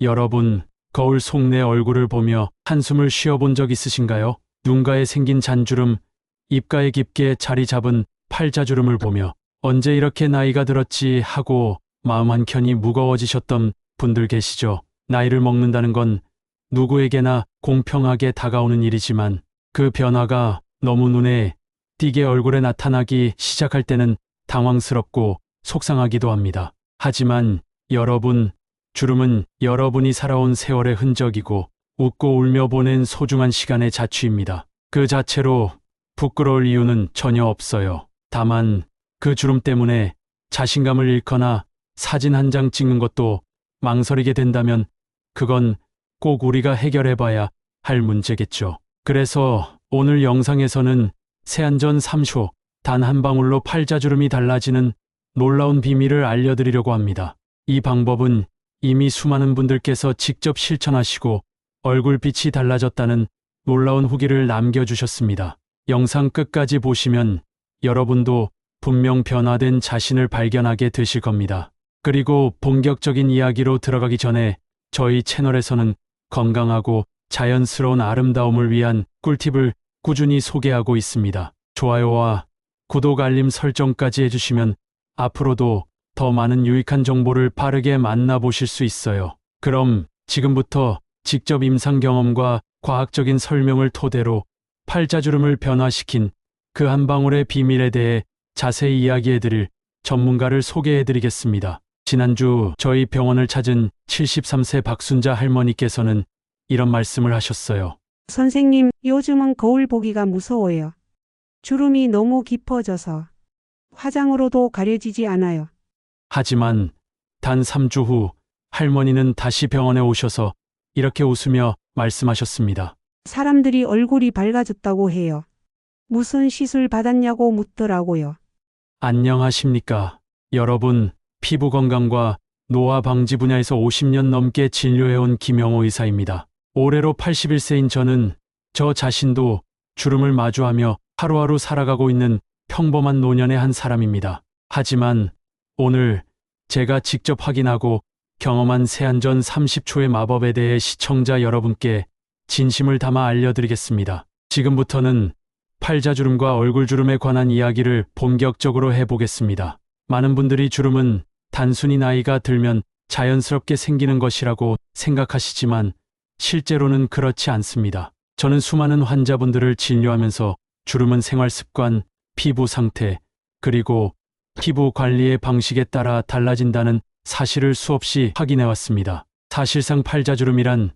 여러분, 거울 속 내 얼굴을 보며 한숨을 쉬어본 적 있으신가요? 눈가에 생긴 잔주름, 입가에 깊게 자리 잡은 팔자주름을 보며 언제 이렇게 나이가 들었지 하고 마음 한켠이 무거워지셨던 분들 계시죠? 나이를 먹는다는 건 누구에게나 공평하게 다가오는 일이지만 그 변화가 너무 눈에 띄게 얼굴에 나타나기 시작할 때는 당황스럽고 속상하기도 합니다. 하지만 여러분, 주름은 여러분이 살아온 세월의 흔적이고 웃고 울며 보낸 소중한 시간의 자취입니다. 그 자체로 부끄러울 이유는 전혀 없어요. 다만 그 주름 때문에 자신감을 잃거나 사진 한 장 찍는 것도 망설이게 된다면 그건 꼭 우리가 해결해 봐야 할 문제겠죠. 그래서 오늘 영상에서는 세안전 3초 단 한 방울로 팔자주름이 달라지는 놀라운 비밀을 알려드리려고 합니다. 이 방법은 이미 수많은 분들께서 직접 실천하시고 얼굴빛이 달라졌다는 놀라운 후기를 남겨주셨습니다. 영상 끝까지 보시면 여러분도 분명 변화된 자신을 발견하게 되실 겁니다. 그리고 본격적인 이야기로 들어가기 전에 저희 채널에서는 건강하고 자연스러운 아름다움을 위한 꿀팁을 꾸준히 소개하고 있습니다. 좋아요와 구독 알림 설정까지 해주시면 앞으로도 더 많은 유익한 정보를 빠르게 만나보실 수 있어요. 그럼 지금부터 직접 임상 경험과 과학적인 설명을 토대로 팔자주름을 변화시킨 그 한 방울의 비밀에 대해 자세히 이야기해드릴 전문가를 소개해드리겠습니다. 지난주 저희 병원을 찾은 73세 박순자 할머니께서는 이런 말씀을 하셨어요. 선생님, 요즘은 거울 보기가 무서워요. 주름이 너무 깊어져서 화장으로도 가려지지 않아요. 하지만 단 3주 후 할머니는 다시 병원에 오셔서 이렇게 웃으며 말씀하셨습니다. 사람들이 얼굴이 밝아졌다고 해요. 무슨 시술 받았냐고 묻더라고요. 안녕하십니까. 여러분, 피부 건강과 노화 방지 분야에서 50년 넘게 진료해온 김영호 의사입니다. 올해로 81세인 저는 저 자신도 주름을 마주하며 하루하루 살아가고 있는 평범한 노년의 한 사람입니다. 하지만 오늘 제가 직접 확인하고 경험한 세안전 30초의 마법에 대해 시청자 여러분께 진심을 담아 알려드리겠습니다. 지금부터는 팔자주름과 얼굴주름에 관한 이야기를 본격적으로 해보겠습니다. 많은 분들이 주름은 단순히 나이가 들면 자연스럽게 생기는 것이라고 생각하시지만 실제로는 그렇지 않습니다. 저는 수많은 환자분들을 진료하면서 주름은 생활 습관, 피부 상태, 그리고 피부 관리의 방식에 따라 달라진다는 사실을 수없이 확인해 왔습니다. 사실상 팔자주름이란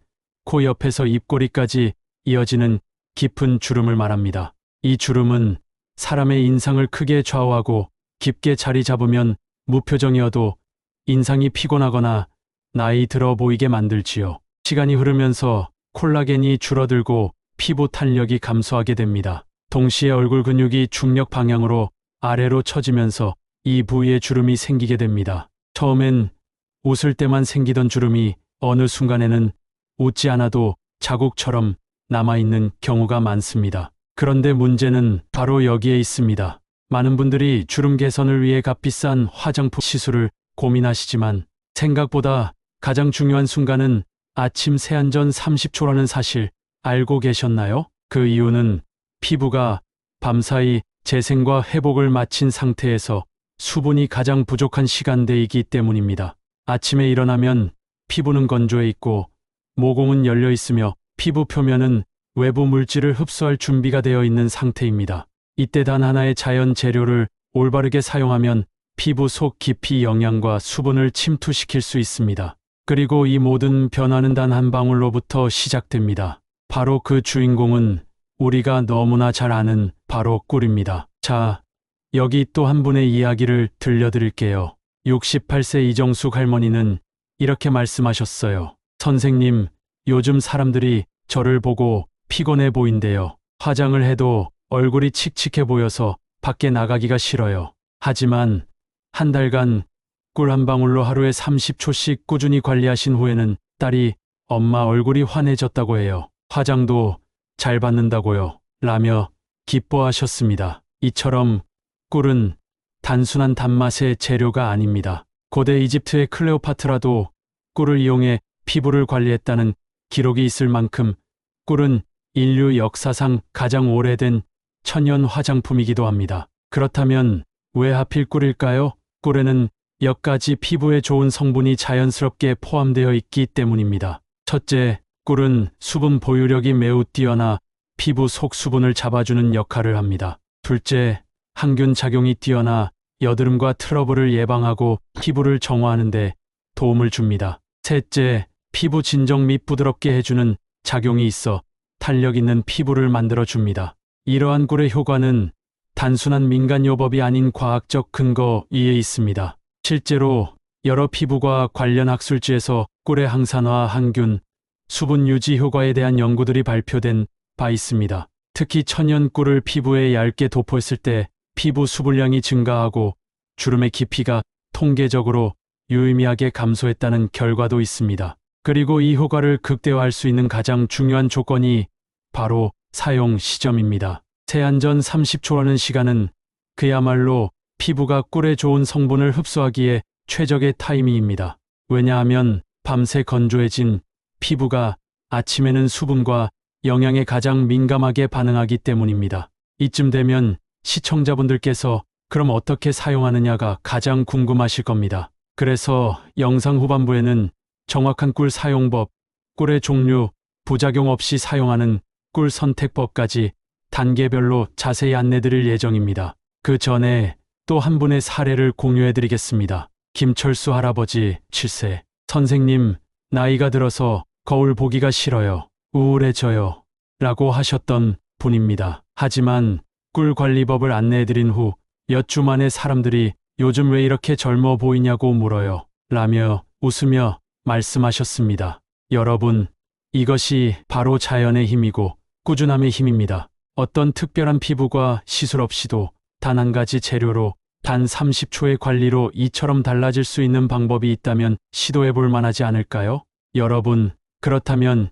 코 옆에서 입꼬리까지 이어지는 깊은 주름을 말합니다. 이 주름은 사람의 인상을 크게 좌우하고 깊게 자리 잡으면 무표정이어도 인상이 피곤하거나 나이 들어 보이게 만들지요. 시간이 흐르면서 콜라겐이 줄어들고 피부 탄력이 감소하게 됩니다. 동시에 얼굴 근육이 중력 방향으로 아래로 처지면서 이 부위에 주름이 생기게 됩니다. 처음엔 웃을 때만 생기던 주름이 어느 순간에는 웃지 않아도 자국처럼 남아있는 경우가 많습니다. 그런데 문제는 바로 여기에 있습니다. 많은 분들이 주름 개선을 위해 값비싼 화장품 시술을 고민하시지만 생각보다 가장 중요한 순간은 아침 세안 전 30초라는 사실 알고 계셨나요? 그 이유는 피부가 밤사이 재생과 회복을 마친 상태에서 수분이 가장 부족한 시간대이기 때문입니다. 아침에 일어나면 피부는 건조해 있고 모공은 열려 있으며 피부 표면은 외부 물질을 흡수할 준비가 되어 있는 상태입니다. 이때 단 하나의 자연 재료를 올바르게 사용하면 피부 속 깊이 영양과 수분을 침투시킬 수 있습니다. 그리고 이 모든 변화는 단 한 방울로부터 시작됩니다. 바로 그 주인공은 우리가 너무나 잘 아는 바로 꿀입니다. 자, 여기 또 한 분의 이야기를 들려드릴게요. 68세 이정숙 할머니는 이렇게 말씀하셨어요. 선생님, 요즘 사람들이 저를 보고 피곤해 보인대요. 화장을 해도 얼굴이 칙칙해 보여서 밖에 나가기가 싫어요. 하지만 한 달간 꿀 한 방울로 하루에 30초씩 꾸준히 관리하신 후에는 딸이 엄마 얼굴이 환해졌다고 해요. 화장도 잘 받는다고요. 라며 기뻐하셨습니다. 이처럼 꿀은 단순한 단맛의 재료가 아닙니다. 고대 이집트의 클레오파트라도 꿀을 이용해 피부를 관리했다는 기록이 있을 만큼 꿀은 인류 역사상 가장 오래된 천연 화장품이기도 합니다. 그렇다면 왜 하필 꿀일까요? 꿀에는 몇 가지 피부에 좋은 성분이 자연스럽게 포함되어 있기 때문입니다. 첫째, 꿀은 수분 보유력이 매우 뛰어나 피부 속 수분을 잡아주는 역할을 합니다. 둘째, 항균 작용이 뛰어나 여드름과 트러블을 예방하고 피부를 정화하는데 도움을 줍니다. 셋째, 피부 진정 및 부드럽게 해주는 작용이 있어 탄력 있는 피부를 만들어 줍니다. 이러한 꿀의 효과는 단순한 민간요법이 아닌 과학적 근거 위에 있습니다. 실제로 여러 피부과 관련 학술지에서 꿀의 항산화, 항균, 수분 유지 효과에 대한 연구들이 발표된 바 있습니다. 특히 천연 꿀을 피부에 얇게 도포했을 때 피부 수분량이 증가하고 주름의 깊이가 통계적으로 유의미하게 감소했다는 결과도 있습니다. 그리고 이 효과를 극대화할 수 있는 가장 중요한 조건이 바로 사용 시점입니다. 세안 전 30초라는 시간은 그야말로 피부가 꿀의 좋은 성분을 흡수하기에 최적의 타이밍입니다. 왜냐하면 밤새 건조해진 피부가 아침에는 수분과 영양에 가장 민감하게 반응하기 때문입니다. 이쯤 되면 시청자분들께서 그럼 어떻게 사용하느냐가 가장 궁금하실 겁니다. 그래서 영상 후반부에는 정확한 꿀 사용법, 꿀의 종류, 부작용 없이 사용하는 꿀 선택법까지 단계별로 자세히 안내드릴 예정입니다. 그 전에 또 한 분의 사례를 공유해 드리겠습니다. 김철수 할아버지 7세. 선생님, 나이가 들어서 거울 보기가 싫어요. 우울해져요. 라고 하셨던 분입니다. 하지만 꿀 관리법을 안내해 드린 후 몇 주 만에 사람들이 요즘 왜 이렇게 젊어 보이냐고 물어요. 라며 웃으며 말씀하셨습니다. 여러분, 이것이 바로 자연의 힘이고 꾸준함의 힘입니다. 어떤 특별한 피부과 시술 없이도 단 한 가지 재료로 단 30초의 관리로 이처럼 달라질 수 있는 방법이 있다면 시도해 볼 만하지 않을까요? 여러분, 그렇다면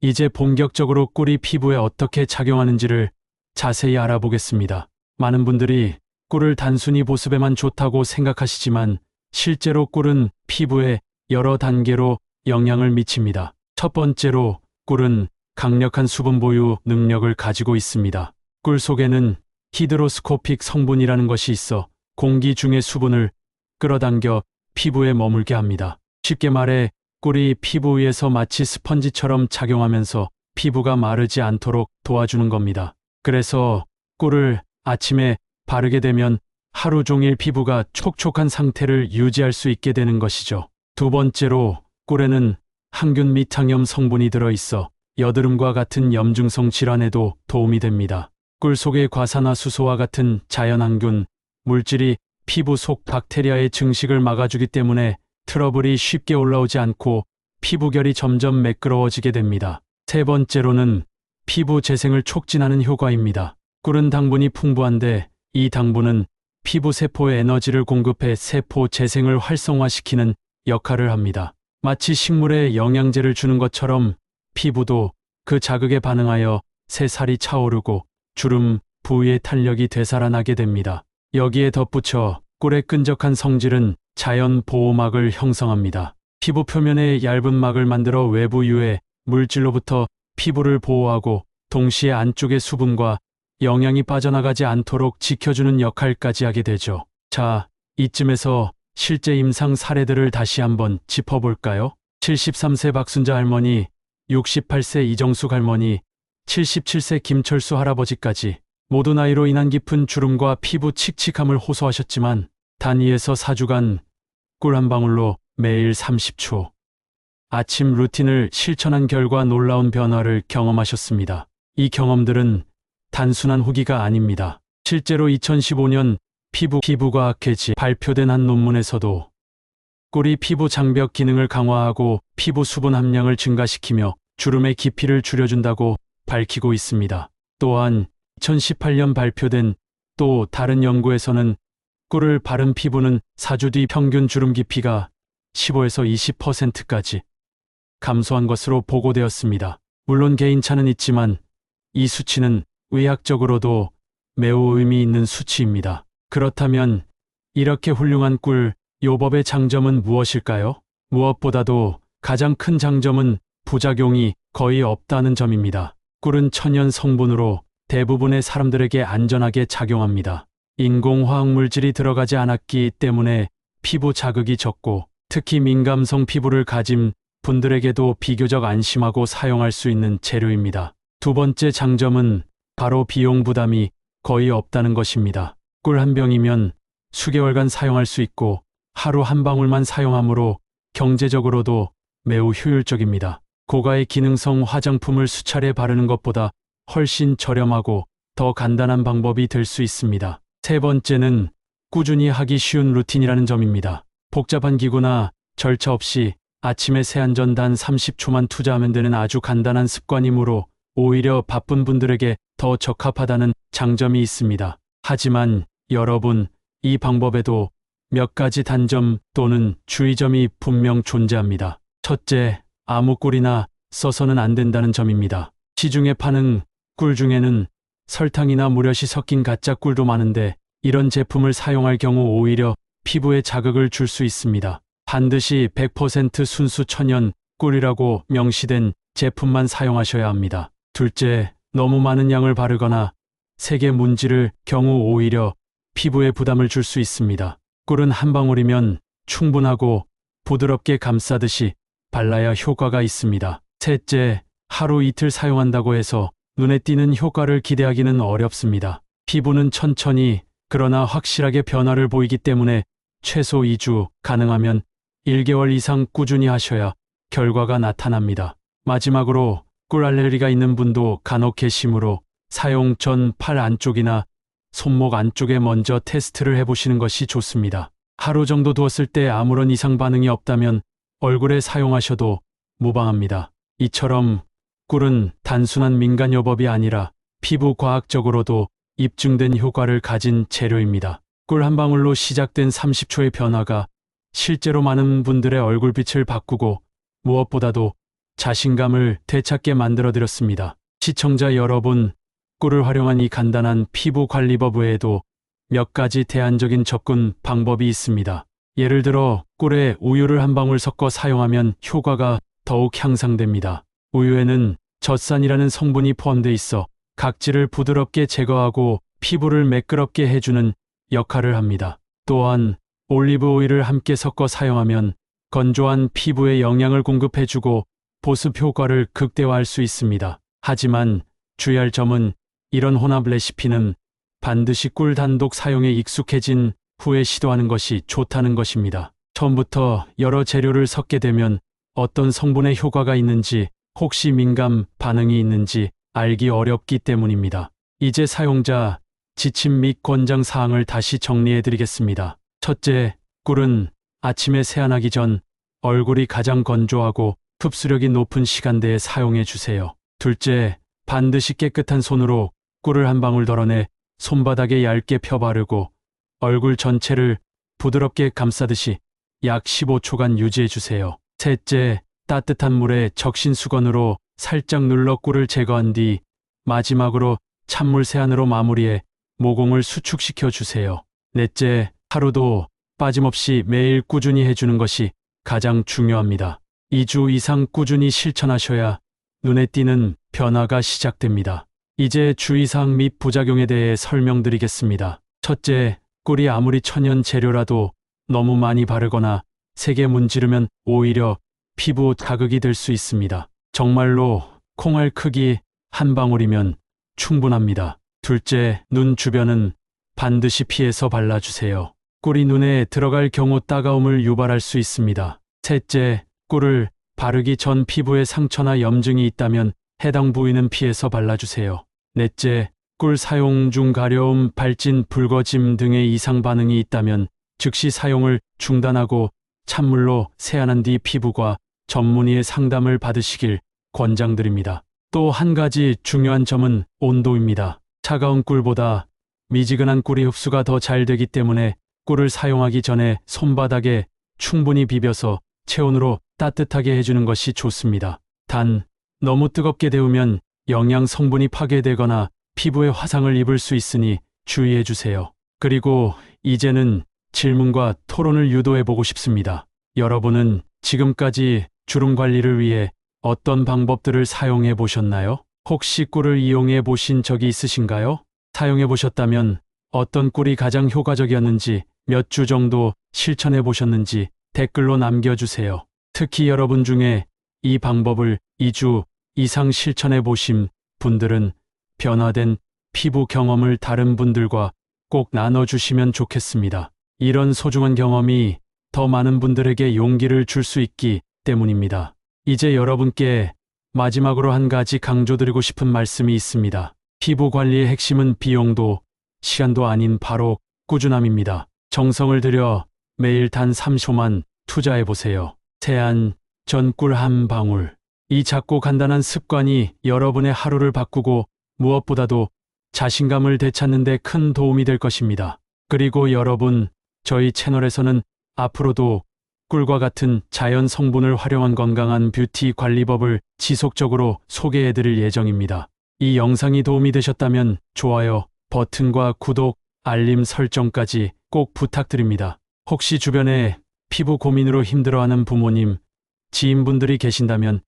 이제 본격적으로 꿀이 피부에 어떻게 작용하는지를 자세히 알아보겠습니다. 많은 분들이 꿀을 단순히 보습에만 좋다고 생각하시지만 실제로 꿀은 피부에 여러 단계로 영향을 미칩니다. 첫 번째로 꿀은 강력한 수분 보유 능력을 가지고 있습니다. 꿀 속에는 히드로스코픽 성분이라는 것이 있어 공기 중의 수분을 끌어당겨 피부에 머물게 합니다. 쉽게 말해 꿀이 피부 위에서 마치 스펀지처럼 작용하면서 피부가 마르지 않도록 도와주는 겁니다. 그래서 꿀을 아침에 바르게 되면 하루 종일 피부가 촉촉한 상태를 유지할 수 있게 되는 것이죠. 두 번째로 꿀에는 항균 및 항염 성분이 들어있어 여드름과 같은 염증성 질환에도 도움이 됩니다. 꿀 속의 과산화수소와 같은 자연항균 물질이 피부 속 박테리아의 증식을 막아주기 때문에 트러블이 쉽게 올라오지 않고 피부결이 점점 매끄러워지게 됩니다. 세 번째로는 피부 재생을 촉진하는 효과입니다. 꿀은 당분이 풍부한데 이 당분은 피부 세포에 에너지를 공급해 세포 재생을 활성화시키는 역할을 합니다. 마치 식물에 영양제를 주는 것처럼 피부도 그 자극에 반응하여 새살이 차오르고 주름, 부위의 탄력이 되살아나게 됩니다. 여기에 덧붙여 꿀의 끈적한 성질은 자연 보호막을 형성합니다. 피부 표면에 얇은 막을 만들어 외부 유해 물질로부터 피부를 보호하고 동시에 안쪽의 수분과 영양이 빠져나가지 않도록 지켜주는 역할까지 하게 되죠. 자, 이쯤에서 실제 임상 사례들을 다시 한번 짚어볼까요? 73세 박순자 할머니, 68세 이정숙 할머니, 77세 김철수 할아버지까지 모두 나이로 인한 깊은 주름과 피부 칙칙함을 호소하셨지만 단 2에서 4주간 꿀 한 방울로 매일 30초 아침 루틴을 실천한 결과 놀라운 변화를 경험하셨습니다. 이 경험들은 단순한 후기가 아닙니다. 실제로 2015년 피부 피부과학 회지 발표된 한 논문에서도 꿀이 피부 장벽 기능을 강화하고 피부 수분 함량을 증가시키며 주름의 깊이를 줄여준다고 밝히고 있습니다. 또한 2018년 발표된 또 다른 연구에서는 꿀을 바른 피부는 4주 뒤 평균 주름 깊이가 15에서 20%까지 감소한 것으로 보고되었습니다. 물론 개인차는 있지만 이 수치는 의학적으로도 매우 의미 있는 수치입니다. 그렇다면 이렇게 훌륭한 꿀 요법의 장점은 무엇일까요? 무엇보다도 가장 큰 장점은 부작용이 거의 없다는 점입니다. 꿀은 천연 성분으로 대부분의 사람들에게 안전하게 작용합니다. 인공화학 물질이 들어가지 않았기 때문에 피부 자극이 적고 특히 민감성 피부를 가진 분들에게도 비교적 안심하고 사용할 수 있는 재료입니다. 두 번째 장점은 바로 비용 부담이 거의 없다는 것입니다. 꿀 한 병이면 수개월간 사용할 수 있고 하루 한 방울만 사용하므로 경제적으로도 매우 효율적입니다. 고가의 기능성 화장품을 수차례 바르는 것보다 훨씬 저렴하고 더 간단한 방법이 될 수 있습니다. 세 번째는 꾸준히 하기 쉬운 루틴이라는 점입니다. 복잡한 기구나 절차 없이 아침에 세안 전 단 30초만 투자하면 되는 아주 간단한 습관이므로 오히려 바쁜 분들에게 더 적합하다는 장점이 있습니다. 하지만 여러분, 이 방법에도 몇 가지 단점 또는 주의점이 분명 존재합니다. 첫째, 아무 꿀이나 써서는 안 된다는 점입니다. 시중에 파는 꿀 중에는 설탕이나 무엇이 섞인 가짜 꿀도 많은데 이런 제품을 사용할 경우 오히려 피부에 자극을 줄 수 있습니다. 반드시 100% 순수 천연 꿀이라고 명시된 제품만 사용하셔야 합니다. 둘째, 너무 많은 양을 바르거나 색의 문지를 경우 오히려 피부에 부담을 줄 수 있습니다. 꿀은 한 방울이면 충분하고 부드럽게 감싸듯이 발라야 효과가 있습니다. 셋째, 하루 이틀 사용한다고 해서 눈에 띄는 효과를 기대하기는 어렵습니다. 피부는 천천히 그러나 확실하게 변화를 보이기 때문에 최소 2주, 가능하면 1개월 이상 꾸준히 하셔야 결과가 나타납니다. 마지막으로 꿀 알레르기가 있는 분도 간혹 계시므로 사용 전 팔 안쪽이나 손목 안쪽에 먼저 테스트를 해보시는 것이 좋습니다. 하루 정도 두었을 때 아무런 이상 반응이 없다면 얼굴에 사용하셔도 무방합니다. 이처럼 꿀은 단순한 민간요법이 아니라 피부 과학적으로도 입증된 효과를 가진 재료입니다. 꿀 한 방울로 시작된 30초의 변화가 실제로 많은 분들의 얼굴빛을 바꾸고 무엇보다도 자신감을 되찾게 만들어 드렸습니다. 시청자 여러분, 꿀을 활용한 이 간단한 피부 관리법 외에도 몇 가지 대안적인 접근 방법이 있습니다. 예를 들어 꿀에 우유를 한 방울 섞어 사용하면 효과가 더욱 향상됩니다. 우유에는 젖산이라는 성분이 포함되어 있어 각질을 부드럽게 제거하고 피부를 매끄럽게 해주는 역할을 합니다. 또한 올리브 오일을 함께 섞어 사용하면 건조한 피부에 영양을 공급해주고 보습 효과를 극대화할 수 있습니다. 하지만 주의할 점은 이런 혼합 레시피는 반드시 꿀 단독 사용에 익숙해진 후에 시도하는 것이 좋다는 것입니다. 처음부터 여러 재료를 섞게 되면 어떤 성분의 효과가 있는지 혹시 민감 반응이 있는지 알기 어렵기 때문입니다. 이제 사용자 지침 및 권장 사항을 다시 정리해 드리겠습니다. 첫째, 꿀은 아침에 세안하기 전 얼굴이 가장 건조하고 흡수력이 높은 시간대에 사용해 주세요. 둘째, 반드시 깨끗한 손으로 꿀을 한 방울 덜어내 손바닥에 얇게 펴 바르고 얼굴 전체를 부드럽게 감싸듯이 약 15초간 유지해 주세요. 셋째, 따뜻한 물에 적신 수건으로 살짝 눌러 꿀을 제거한 뒤 마지막으로 찬물 세안으로 마무리해 모공을 수축시켜 주세요. 넷째, 하루도 빠짐없이 매일 꾸준히 해주는 것이 가장 중요합니다. 2주 이상 꾸준히 실천하셔야 눈에 띄는 변화가 시작됩니다. 이제 주의사항 및 부작용에 대해 설명드리겠습니다. 첫째, 꿀이 아무리 천연 재료라도 너무 많이 바르거나 세게 문지르면 오히려 피부 자극이 될 수 있습니다. 정말로 콩알 크기 한 방울이면 충분합니다. 둘째, 눈 주변은 반드시 피해서 발라주세요. 꿀이 눈에 들어갈 경우 따가움을 유발할 수 있습니다. 셋째, 꿀을 바르기 전 피부에 상처나 염증이 있다면 해당 부위는 피해서 발라주세요. 넷째, 꿀 사용 중 가려움, 발진, 붉어짐 등의 이상 반응이 있다면 즉시 사용을 중단하고 찬물로 세안한 뒤 피부과 전문의의 상담을 받으시길 권장드립니다. 또 한 가지 중요한 점은 온도입니다. 차가운 꿀보다 미지근한 꿀이 흡수가 더 잘 되기 때문에 꿀을 사용하기 전에 손바닥에 충분히 비벼서 체온으로 따뜻하게 해주는 것이 좋습니다. 단, 너무 뜨겁게 데우면 영양 성분이 파괴되거나 피부에 화상을 입을 수 있으니 주의해 주세요. 그리고 이제는 질문과 토론을 유도해 보고 싶습니다. 여러분은 지금까지 주름 관리를 위해 어떤 방법들을 사용해 보셨나요? 혹시 꿀을 이용해 보신 적이 있으신가요? 사용해 보셨다면 어떤 꿀이 가장 효과적이었는지 몇 주 정도 실천해 보셨는지 댓글로 남겨주세요. 특히 여러분 중에 이 방법을 2주 이상 실천해 보신 분들은 변화된 피부 경험을 다른 분들과 꼭 나눠주시면 좋겠습니다. 이런 소중한 경험이 더 많은 분들에게 용기를 줄 수 있기 때문입니다. 이제 여러분께 마지막으로 한 가지 강조드리고 싶은 말씀이 있습니다. 피부 관리의 핵심은 비용도 시간도 아닌 바로 꾸준함입니다. 정성을 들여 매일 단 3초만 투자해 보세요. 세안, 전꿀 한 방울. 이 작고 간단한 습관이 여러분의 하루를 바꾸고 무엇보다도 자신감을 되찾는 데 큰 도움이 될 것입니다. 그리고 여러분, 저희 채널에서는 앞으로도 꿀과 같은 자연 성분을 활용한 건강한 뷰티 관리법을 지속적으로 소개해 드릴 예정입니다. 이 영상이 도움이 되셨다면 좋아요 버튼과 구독, 알림 설정까지 꼭 부탁드립니다. 혹시 주변에 피부 고민으로 힘들어하는 부모님, 지인분들이 계신다면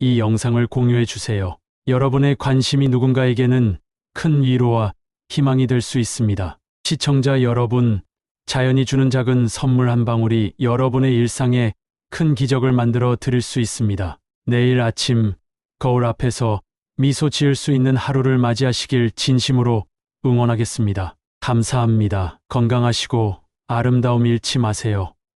이 영상을 공유해 주세요. 여러분의 관심이 누군가에게는 큰 위로와 희망이 될 수 있습니다. 시청자 여러분, 자연이 주는 작은 선물 한 방울이 여러분의 일상에 큰 기적을 만들어 드릴 수 있습니다. 내일 아침 거울 앞에서 미소 지을 수 있는 하루를 맞이하시길 진심으로 응원하겠습니다. 감사합니다. 건강하시고 아름다움 잃지 마세요.